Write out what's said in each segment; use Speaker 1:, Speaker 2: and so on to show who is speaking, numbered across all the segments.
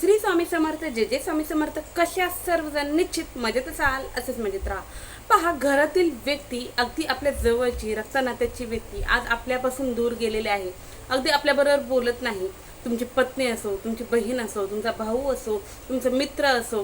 Speaker 1: श्री स्वामी समर्थ जे जे स्वामी समर्थ कशा सर्वजण निश्चित मजेत असाल असेच मजेत राहा. पहा घरातील व्यक्ती अगदी आपल्या जवळची रक्तनात्याची व्यक्ती आज आपल्यापासून दूर गेलेली आहे. अगदी आपल्याबरोबर बोलत नाही. तुमची पत्नी असो तुमची बहीण असो तुमचा भाऊ असो तुमचा मित्र असो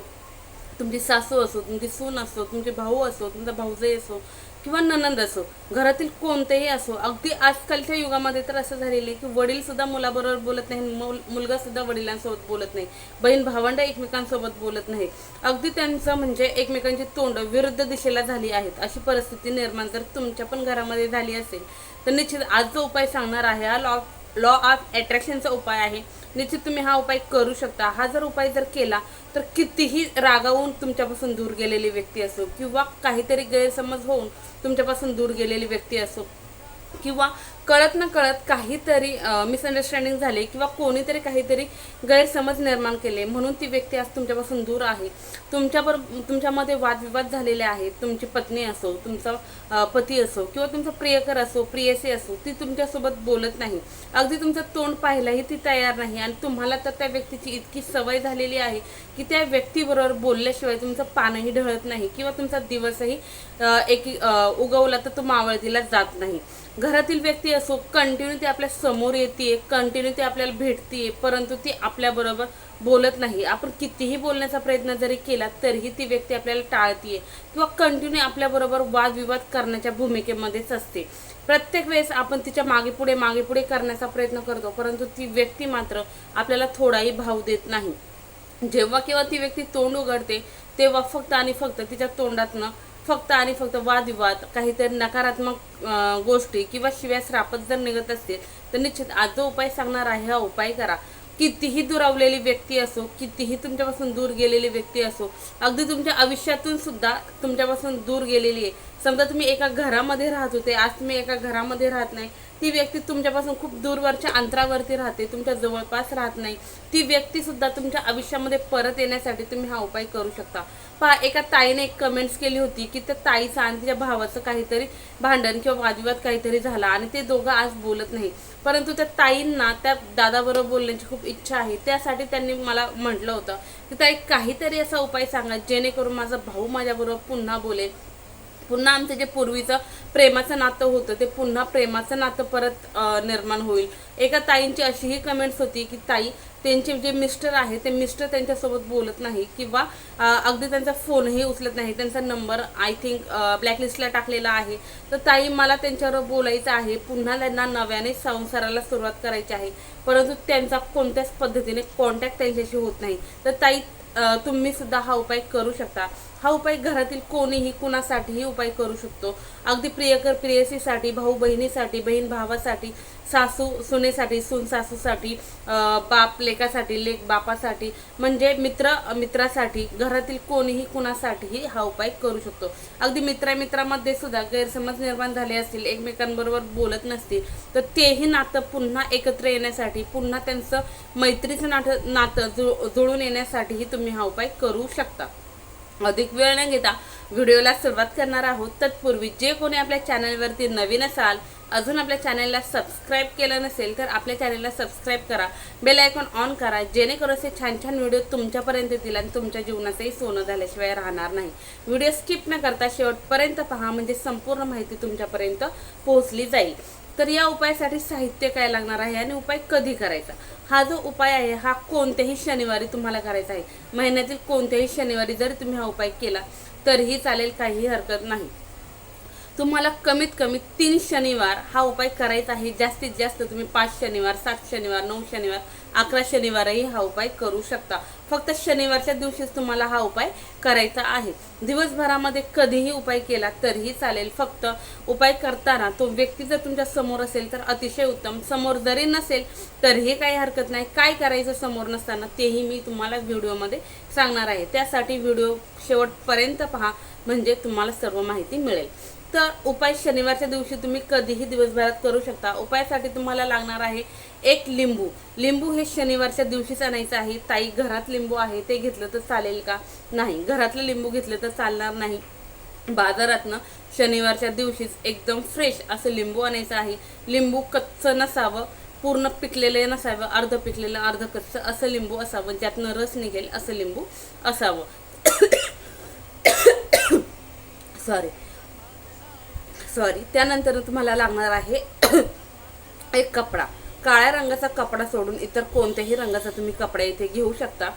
Speaker 1: तुमची सासू असो तुमची सून असो तुमचे भाऊ असो तुमचा भाऊजाई असो किंवा ननंद असो घरातील कोणतेही असो अगदी आजकालच्या युगामध्ये तर असं झालेलं आहे की वडील सुद्धा मुलाबरोबर बोलत नाही मुल मुलगा सुद्धा वडिलांसोबत बोलत नाही बहीण भावंड एकमेकांसोबत बोलत नाही अगदी त्यांचं म्हणजे एकमेकांची तोंड विरुद्ध दिशेला झाली आहेत अशी परिस्थिती निर्माण जर तुमच्या पण घरामध्ये झाली असेल तर निश्चित आज जो उपाय सांगणार आहे. हा लॉ लॉ ऑफ अट्रॅक्शनचा उपाय आहे. निश्चित तुम्ही हा उपाय करू शकता. हा जर उपाय जर केला तर कितीही रागावून तुमच्यापासून दूर गेलेली व्यक्ती असो किंवा काहीतरी गैरसमज होऊन तुमच्यापासून दूर गेलेली व्यक्ती असो किंवा कळत न कळत काहीतरी मिसअंडरस्टँडिंग झाले किंवा कोणीतरी काहीतरी गैरसमज निर्माण केले म्हणून ती व्यक्ती आज तुमच्यापासून दूर आहे. तुमच्याबर तुमच्यामध्ये वादविवाद झालेले आहेत. तुमची पत्नी असो तुमचा पती असो किंवा तुमचा प्रियकर असो प्रियसी असो ती तुमच्यासोबत बोलत नाही. अगदी तुमचं तोंड पाहायलाही ती तयार नाही आणि तुम्हाला तर त्या व्यक्तीची इतकी सवय झालेली आहे की त्या व्यक्तीबरोबर बोलल्याशिवाय तुमचं पानही ढळत नाही किंवा तुमचा दिवसही एक उगवला तर तो मावळतीला जात नाही. घरातील व्यक्ती असो कंटिन्यू ती आपल्यासमोर येते कंटिन्यू ती आपल्याला भेटते परंतु ती आपल्याबरोबर बोलत नाही. आपण कितीही बोलण्याचा प्रयत्न जरी केला तरीही ती व्यक्ती आपल्याला टाळतीये किंवा कंटिन्यू आपल्याबरोबर वादविवाद करण्याच्या भूमिकेमध्येच असते. प्रत्येक वेळेस आपण तिच्यामागे पुढे मागे पुढे करण्याचा प्रयत्न करतो परंतु ती व्यक्ती मात्र आपल्याला थोडाही भाव देत नाही. जेव्हा केव्हा ती व्यक्ती तोंड उघडते तेव्हा फक्त आणि फक्त तिच्या तोंडातनं फक्त आणि फक्त वादविवाद काहीतरी नकारात्मक गोष्टी किंवा शिव्या श्रापत जर निघत असतील तर निश्चित आज जो उपाय सांगणार आहे हा उपाय करा. कितीही दुरावलेली व्यक्ती असो कितीही तुमच्यापासून दूर गेलेली व्यक्ती असो अगदी तुमच्या आयुष्यातून सुद्धा तुमच्यापासून दूर गेलेली आहे. समजा तुम्ही एका घरामध्ये राहत होते आज तुम्ही एका घरामध्ये राहत नाही ती व्यक्ती तुमच्यापासून खूप दूरवरच्या अंतरावरती राहते तुमच्या जवळपास राहत नाही. ती व्यक्ती सुद्धा तुमच्या आयुष्यामध्ये परत येण्यासाठी तुम्ही हा उपाय करू शकता. पहा एका ताईने एक कमेंट्स केली होती की त्या ताईचं आणि तिच्या भावाचं काहीतरी भांडण किंवा वादविवाद काहीतरी झाला आणि ते दोघं आज बोलत नाही. परंतु त्या ताईंना त्या दादाबरोबर बोलण्याची खूप इच्छा आहे. त्यासाठी त्यांनी मला म्हटलं होतं की ताई काहीतरी असा उपाय सांगा जेणेकरून माझा भाऊ माझ्याबरोबर पुन्हा बोलेल. पुन्हा आमचं जे पूर्वीचं प्रेमाचं नातं होतं ते पुन्हा प्रेमाचं नातं परत निर्माण होईल. एका ताईंची अशीही कमेंट्स होती की ताई त्यांचे जे मिस्टर आहे ते मिस्टर त्यांच्यासोबत बोलत नाही किंवा अगदी त्यांचा फोनही उचलत नाही. त्यांचा नंबर आय थिंक ब्लॅकलिस्टला टाकलेला आहे. तर ताई मला त्यांच्यावर बोलायचं आहे. पुन्हा त्यांना नव्याने संसाराला सुरुवात करायची आहे. परंतु त्यांचा कोणत्याच पद्धतीने कॉन्टॅक्ट त्यांच्याशी होत नाही. तर ताई तुम्ही सुद्धा हा उपाय करू शकता. हा उपाय घरातील कोणीही कुणासाठीही उपाय करू शकतो. अगदी प्रियकर प्रियसीसाठी भाऊ बहिणीसाठी बहीण भावासाठी सासू सुनेसाठी सून सासूसाठी बाप लेकासाठी लेक बापासाठी म्हणजे मित्र मित्रासाठी घरातील कोणीही कुणासाठीही हा उपाय करू शकतो. अगदी मित्रामित्रामध्ये सुद्धा गैरसमज निर्माण झाले असतील एकमेकांबरोबर बोलत नसतील तर तेही नातं पुन्हा एकत्र येण्यासाठी पुन्हा त्यांचं मैत्रीचं नातं नातं जुळून येण्यासाठीही तुम्ही हा उपाय करू शकता. अधिक वेळ न घेता व्हिडिओला सुरुवात करणार आहोत. तत्पूर्वी जे कोणी आपल्या चॅनलवरती नवीन असाल अजून आपल्या चॅनलला सबस्क्राईब केलं नसेल तर आपल्या चॅनलला सबस्क्राईब करा. बेल आयकॉन ऑन करा जेणेकरून असे छान छान व्हिडिओ तुमच्यापर्यंत येतील आणि तुमच्या जीवनाचंही सोनं झाल्याशिवाय राहणार नाही. व्हिडिओ स्किप न करता शेवटपर्यंत पहा म्हणजे संपूर्ण माहिती तुमच्यापर्यंत पोहोचली जाईल. तर या उपायासाठी साहित्य काय लागणार आहे आणि उपाय कधी करायचा? हा जो उपाय आहे हा कोणत्याही शनिवारी तुम्हाला करायचा आहे. महिन्यातील कोणत्याही शनिवारी जरी तुम्ही हा उपाय केला तरीही चालेल काहीही हरकत नाही. तुम्हाला कमीत कमी तीन शनिवार हा उपाय करायचा आहे. जास्तीत जास्त तुम्ही पाच शनिवार सात शनिवार नऊ शनिवार अकरा शनिवारही हा उपाय करू शकता. फक्त शनिवारच्या दिवशीच तुम्हाला हा उपाय करायचा आहे. दिवसभरामध्ये कधीही उपाय केला तरीही चालेल. फक्त उपाय करताना तो व्यक्ती जर तुमच्यासमोर असेल तर अतिशय उत्तम. समोर जरी नसेल तरीही काही हरकत नाही. काय करायचं समोर नसताना तेही मी तुम्हाला व्हिडिओमध्ये सांगणार आहे. त्यासाठी व्हिडिओ शेवटपर्यंत पहा. म्हणजे तुम्हाला सर्व माहिती मिळेल. तर उपाय शनिवारच्या दिवशी तुम्ही कधीही दिवसभरात करू शकता. उपायासाठी तुम्हाला लागणार आहे एक लिंबू. लिंबू हे शनिवारच्या दिवशीच आणायचं आहे. ताई घरात लिंबू आहे ते घेतलं तर चालेल का? नाही. घरातलं लिंबू घेतलं तर चालणार नाही. बाजारातनं शनिवारच्या दिवशीच एकदम फ्रेश असं लिंबू आणायचं आहे. लिंबू कच्चं नसावं पूर्ण पिकलेले नसावं अर्ध पिकलेलं अर्ध कच्चं असं लिंबू असावं. ज्यातनं रस निघेल असं लिंबू असावं. सॉरी सॉरी त्यानंतर तुम्हाला लागणार आहे एक कपडा. काळ्या रंगाचा कपडा सोडून इतर कोणत्याही रंगाचा तुम्ही कपडा इथे घेऊ शकता.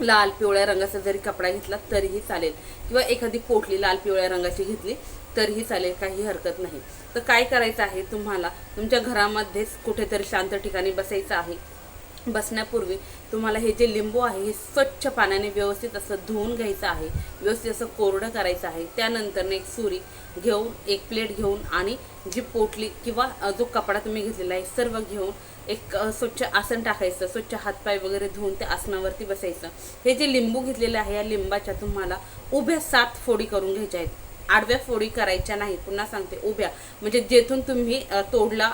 Speaker 1: लाल पिवळ्या रंगाचा जरी कपडा घेतला तरीही चालेल. किंवा एखादी पोटली लाल पिवळ्या रंगाची घेतली तरीही चालेल काही हरकत नाही. तर काय करायचं आहे तुम्हाला? तुमच्या घरामध्येच कुठेतरी शांत ठिकाणी बसायचं आहे. बसण्यापूर्वी तुम्हाला हे जे लिंबू आहे हे स्वच्छ पाण्याने व्यवस्थित असं धुवून घ्यायचं आहे व्यवस्थित असं कोरडं करायचं आहे. त्यानंतरने एक सुरी घेऊन एक प्लेट घेऊन आणि जी पोटली किंवा जो कपडा तुम्ही घेतलेला आहे सर्व घेऊन एक स्वच्छ आसन टाकायचं स्वच्छ हातपाय वगैरे धुवून त्या आसनावरती बसायचं. हे जे लिंबू घेतलेलं आहे या लिंबाच्या तुम्हाला उभ्या सात फोडी करून घ्यायच्या आहेत. आडव्या फोडी करायच्या नाही पुन्हा सांगते उभ्या. म्हणजे जेथून तुम्ही तोडला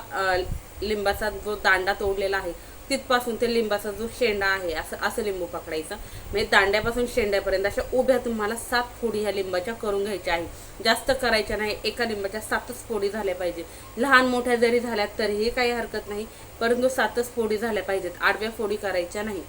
Speaker 1: लिंबाचा जो दांडा तोडलेला आहे तिथपासून ते लिंबाचा जो शेंडा आहे असं असं लिंबू पकडायचं. म्हणजे दांड्यापासून शेंड्यापर्यंत अशा उभ्या तुम्हाला सात फोडी ह्या लिंबाच्या करून घ्यायच्या आहे जास्त करायच्या नाही एका लिंबाच्या सातच फोडी झाल्या पाहिजे लहान मोठ्या जरी झाल्या तरीही काही हरकत नाही परंतु सातच फोडी झाल्या पाहिजेत. आडव्या फोडी करायच्या नाही.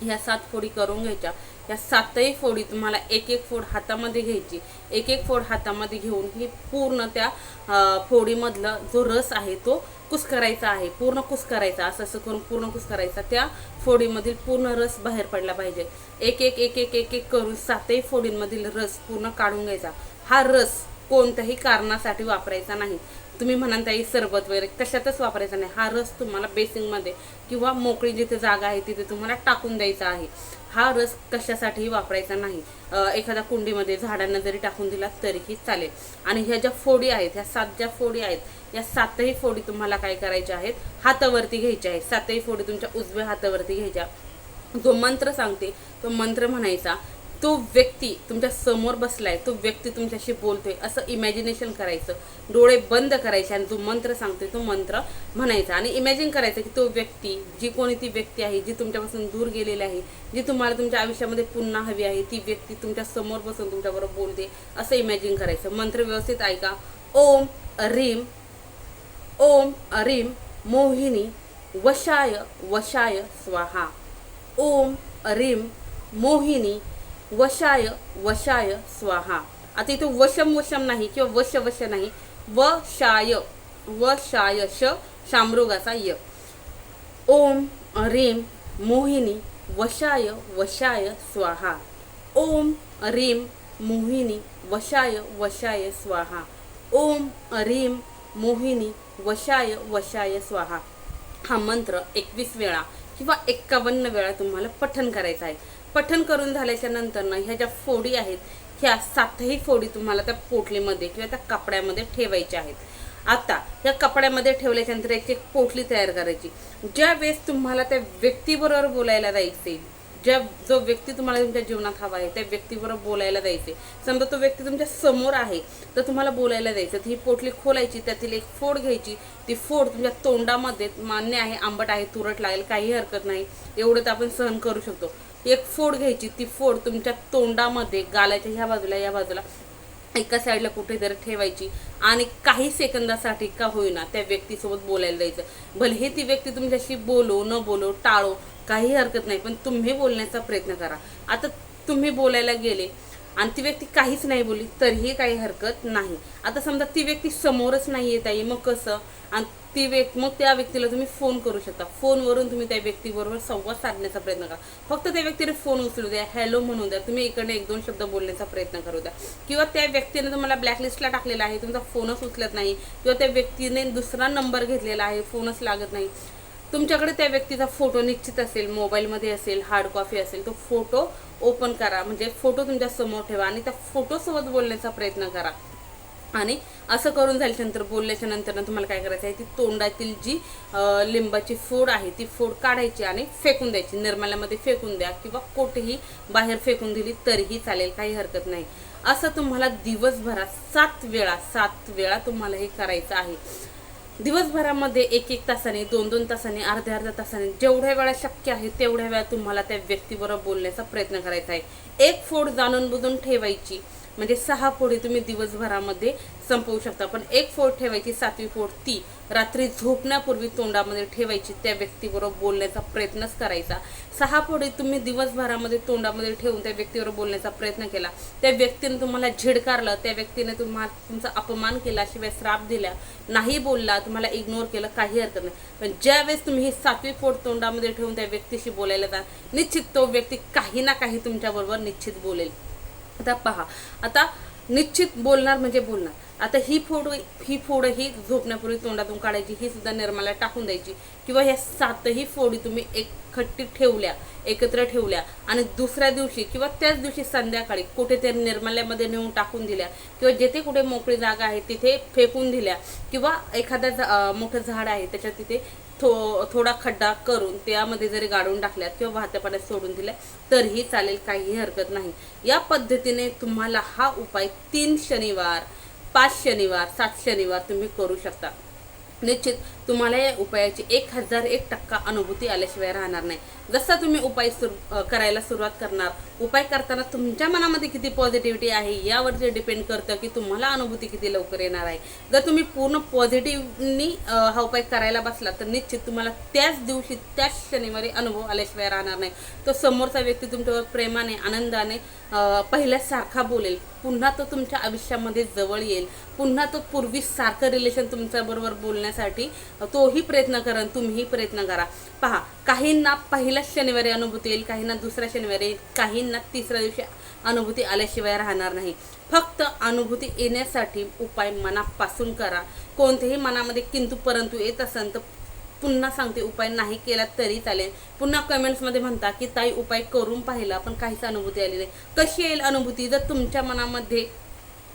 Speaker 1: ह्या सात फोडी करून घ्यायच्या. या सातही फोडी तुम्हाला एक एक फोड हातामध्ये घ्यायची. एक एक फोड हातामध्ये घेऊन ही पूर्ण त्या फोडीमधला फोडीमधलं जो रस आहे तो कुस करायचा आहे पूर्ण कुस करायचा असं असं करून पूर्ण कुस करायचा त्या फोडीमधील पूर्ण रस बाहेर पडला पाहिजे. एक एक एक एक एक एक करून सातही फोडींमधील रस पूर्ण काढून घ्यायचा. हा रस कोणत्याही कारणासाठी वापरायचा नाही. तुम्ही म्हणाल त्याही सरबत वगैरे कशातच वापरायचा नाही. हा रस तुम्हाला बेसिंगमध्ये किंवा मोकळी जिथे जागा आहे तिथे तुम्हाला टाकून द्यायचा आहे. हा रस कशासाठीही वापरायचा नाही. एखाद्या कुंडीमध्ये झाडांना जरी टाकून दिला तरीही चालेल. आणि ह्या ज्या फोडी आहेत ह्या सात ज्या फोडी आहेत या सातही फोडी तुम्हाला काय करायच्या आहेत? हातावरती घ्यायच्या आहेत. सातही फोडी तुमच्या उजव्या हातावरती घ्यायच्या. जो मंत्र सांगते तो मंत्र म्हणायचा तो व्यक्ती तुमच्यासमोर बसलाय तो व्यक्ती तुमच्याशी बोलतोय असं इमॅजिनेशन करायचं. डोळे बंद करायचे आणि जो मंत्र सांगतोय तो मंत्र म्हणायचा. आणि इमॅजिन करायचं की तो व्यक्ती जी कोणी ती व्यक्ती आहे जी तुमच्यापासून दूर गेलेली आहे जी तुम्हाला तुमच्या आयुष्यामध्ये पुन्हा हवी आहे ती व्यक्ती तुमच्यासमोर बसून तुमच्याबरोबर बोलते असं इमॅजिन करायचं. मंत्र व्यवस्थित ऐका. ओम रीम ओम रीम मोहिनी वशाय वशाय स्वाहा। ओम रीम मोहिनी वशाय वशाय स्वाहा। आता इथे वशम वशम नाही किंवा वश वश नाही, वशाय वशाय श शामरोगाचा य. ओम रीम मोहिनी वशाय वशाय स्वाहा। ओम रीम मोहिनी वशाय वशाय स्वाहा। ओम रीम मोहिनी वशाय वशाय स्वाहा. हा मंत्र एकवीस वेळा किंवा एक्कावन्न वेळा तुम्हाला पठन करायचं आहे. पठन करून झाल्याच्यानंतर ना ह्या ज्या फोडी आहेत ह्या सातही फोडी तुम्हाला त्या पोटलीमध्ये किंवा त्या कपड्यामध्ये ठेवायच्या आहेत. आता या कपड्यामध्ये ठेवल्याच्यानंतर एक एक पोटली तयार करायची. ज्या वेळेस तुम्हाला त्या व्यक्तीबरोबर बोलायला जायचे ज्या जो व्यक्ती तुम्हाला तुमच्या जीवनात हवा आहे त्या व्यक्तीबरोबर बोलायला द्यायचे. समजा तो व्यक्ती तुमच्यासमोर आहे तर तुम्हाला बोलायला जायचं तर ही पोटली खोलायची त्यातील एक फोड घ्यायची. ती फोड तुमच्या तोंडामध्ये मान्य आहे आंबट आहे तुरट लागेल काही हरकत नाही. एवढं तर आपण सहन करू शकतो. एक फोड घ्यायची ती फोड तुमच्या तोंडामध्ये गालाच्या ह्या बाजूला या बाजूला एका साईडला कुठेतरी ठेवायची. आणि काही सेकंदासाठी का होईना त्या व्यक्तीसोबत बोलायला जायचं भले हे ती व्यक्ती तुमच्याशी बोलो न बोलो टाळो काही हरकत नाही पण तुम्ही बोलण्याचा प्रयत्न करा. आता तुम्ही बोलायला गेले आणि ती व्यक्ती काहीच नाही बोलली तरीही काही हरकत नाही. आता समजा ती व्यक्ती समोरच नाही येत आहे मग कसं? आणि ती व्यक्ती मग त्या व्यक्तीला तुम्ही फोन करू शकता. फोनवरून तुम्ही त्या व्यक्तीबरोबर संवाद साधण्याचा प्रयत्न करा. फक्त त्या व्यक्तीने फोन उचलू द्या हॅलो म्हणून द्या. तुम्ही इकडे एक दोन शब्द बोलण्याचा प्रयत्न करू द्या. किंवा त्या व्यक्तीने तुम्हाला ब्लॅकलिस्टला टाकलेला आहे तुमचा फोनच उचलत नाही. किंवा त्या व्यक्तीने दुसरा नंबर घेतलेला आहे फोनच लागत नाही. तुमच्याकडे त्या व्यक्तीचा फोटो निश्चित असेल मोबाईलमध्ये असेल हार्ड कॉपी असेल तो फोटो ओपन करा. म्हणजे फोटो तुमच्यासमोर ठेवा आणि त्या फोटोसोबत बोलण्याचा प्रयत्न करा. आणि असं करून झाल्याच्यानंतर बोलल्याच्या नंतर तुम्हाला काय करायचं आहे ती तोंडातील जी लिंबाची फोड आहे ती फोड काढायची आणि फेकून द्यायची. निर्माल्यामध्ये फेकून द्या किंवा कोठेही बाहेर फेकून दिली तरीही चालेल काही हरकत नाही. असं तुम्हाला दिवसभरात सात वेळा सात वेळा तुम्हाला हे करायचं आहे. दिवसभरामध्ये एक एक तासाने दोन दोन तासाने अर्ध्या अर्ध्या तासाने जेवढ्या वेळा शक्य आहे तेवढ्या वेळा तुम्हाला त्या व्यक्तीबरोबर बोलण्याचा प्रयत्न करायचा आहे. एक फोड जाणून बुजून ठेवायची. म्हणजे सहा फोडी तुम्ही दिवसभरामध्ये संपवू शकता. पण एक फोड ठेवायची सातवी फोड ती रात्री झोपण्यापूर्वी तोंडामध्ये ठेवायची त्या व्यक्तीबरोबर बोलण्याचा प्रयत्नच करायचा. सहा फोडी तुम्ही दिवसभरामध्ये तोंडामध्ये ठेवून त्या व्यक्तीबरोबर बोलण्याचा प्रयत्न केला. त्या व्यक्तीने तुम्हाला झिडकारलं त्या व्यक्तीने तुम्हाला तुमचा अपमान केला शिवाय श्राप दिला नाही बोलला तुम्हाला इग्नोर केलं काही हरकत नाही. पण ज्यावेळेस तुम्ही ही सातवी फोड तोंडामध्ये ठेवून त्या व्यक्तीशी बोलायला जा निश्चित तो व्यक्ती काही ना काही तुमच्याबरोबर निश्चित बोलेल. आता पहा आता निश्चित बोलणार म्हणजे बोलणार. आता ही फोड ही फोड ही झोपण्यापूर्वी तोंडातून काढायची ही सुद्धा निर्माला टाकून द्यायची. किंवा ह्या सातही फोडी तुम्ही एक खट्टी ठेवल्या एकत्र ठेवल्या आणि दुसऱ्या दिवशी किंवा त्याच दिवशी संध्याकाळी कुठेतरी निर्माल्यामध्ये नेऊन टाकून दिल्या किंवा जेथे कुठे मोकळी जागा आहे तिथे फेकून दिल्या किंवा एखादा झा- मोठं झाड आहे त्याच्या तिथे थो थोडा खड्डा करून त्यामध्ये जरी गाडून टाकल्यात किंवा वाहत्या पाण्यात सोडून दिल्या तरीही चालेल काहीही हरकत नाही. या पद्धतीने तुम्हाला हा उपाय तीन शनिवार पाच शनिवार सात शनिवार तुम्ही करू शकता. निश्चित तुम्हाला या उपायाची एक हजार एक टक्का अनुभूती आल्याशिवाय राहणार नाही. जसा तुम्ही उपाय सुरू करायला सुरुवात करणार उपाय करताना तुमच्या मनामध्ये किती पॉझिटिव्हिटी आहे यावर जे डिपेंड करतं की तुम्हाला अनुभूती किती लवकर येणार आहे. जर तुम्ही पूर्ण पॉझिटिव्हनी हा उपाय करायला बसला तर निश्चित तुम्हाला त्याच दिवशी त्याच शनिवारी अनुभव आल्याशिवाय राहणार नाही. तो समोरचा व्यक्ती तुमच्यावर प्रेमाने आनंदाने पहिल्यासारखा बोलेल. पुन्हा तो तुमच्या आयुष्यामध्ये जवळ येईल. पुन्हा तो पूर्वी सारखं रिलेशन तुमच्याबरोबर बोलण्यासाठी तोही प्रयत्न करा तुम्हीही प्रयत्न करा. पहा काहींना पहिल्याच शनिवारी अनुभूती येईल काहींना दुसऱ्या शनिवारी काहींना तिसऱ्या दिवशी अनुभूती आल्याशिवाय राहणार नाही. फक्त अनुभूती येण्यासाठी उपाय मनापासून करा. कोणतेही मनामध्ये किंतु परंतु येत असेल तर पुन्हा सांगते उपाय नाही केला तरी चालेल. पुन्हा कमेंट्समध्ये म्हणता की ताई उपाय करून पाहिला पण काहीच अनुभूती आली नाही. कशी येईल अनुभूती? जर तुमच्या मनामध्ये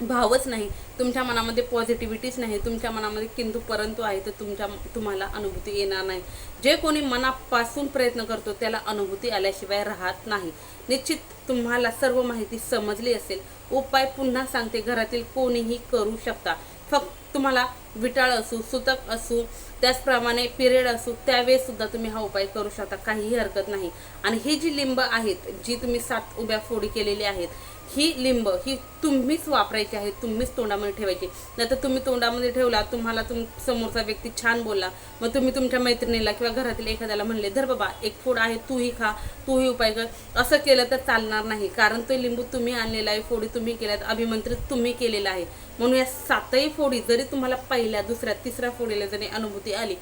Speaker 1: भावच नाही. तुमच्या मनामध्ये पॉझिटिव्हिटीच नाही. तुमच्या मनामध्ये किंतु परंतु आहे तर तुमच्या तुम्हाला अनुभूती येणार नाही. जे कोणी मनापासून प्रयत्न करतो त्याला अनुभूती आल्याशिवाय राहत नाही. निश्चित तुम्हाला सर्व माहिती समजली असेल. उपाय पुन्हा सांगते घरातील कोणीही करू शकता. फक्त तुम्हाला विटाळ असू सुतक असू त्याचप्रमाणे पिरियड असू त्यावेळेस सुद्धा तुम्ही हा उपाय करू शकता. काहीही हरकत नाही. आणि ही जी लिंब आहेत जी तुम्ही सात उभ्या फोडी केलेली आहेत ही लिंब ही तुम्हीच वापरायची आहे तुम्हीच तोंडामध्ये ठेवायची. नाहीतर तुम्ही तोंडामध्ये ठेवला तुम्हाला तुम समोरचा व्यक्ती छान बोलला मग तुम्ही तुमच्या मैत्रिणीला किंवा घरातील एखाद्याला म्हणले धर बाबा एक फोड आहे तूही खा तूही उपाय कर. असं केलं तर चालणार नाही कारण तो लिंबू तुम्ही आणलेला आहे फोडी तुम्ही केल्यात अभिमंत्रित तुम्ही केलेला आहे. म्हणून या सातही फोडी जरी तुम्हाला पहिल्या दुसऱ्या तिसऱ्या फोडीला जरी अनुभूती आली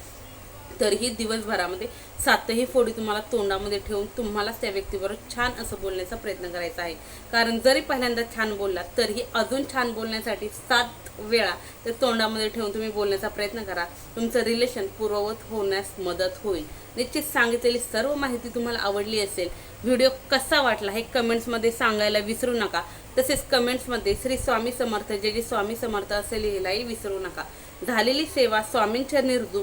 Speaker 1: तरीही दिवसभरामध्ये सातही फोडी तुम्हाला तोंडामध्ये ठेवून तुम्हालाच त्या व्यक्तीबरोबर छान असं बोलण्याचा प्रयत्न करायचा आहे. कारण जरी पहिल्यांदा छान बोलला तरीही अजून छान बोलण्यासाठी सात वेळा ते तोंडामध्ये ठेवून तुम्ही बोलण्याचा प्रयत्न करा. तुमचं रिलेशन पूर्ववत होण्यास मदत होईल. निश्चित सांगितलेली सर्व माहिती तुम्हाला आवडली असेल व्हिडिओ कसा वाटला हे कमेंट्समध्ये सांगायला विसरू नका. तसेच कमेंट्समध्ये श्री स्वामी समर्थ जे जे स्वामी समर्थ असे लिहिलाही विसरू नका. झालेली सेवा स्वामींच्या निर्जू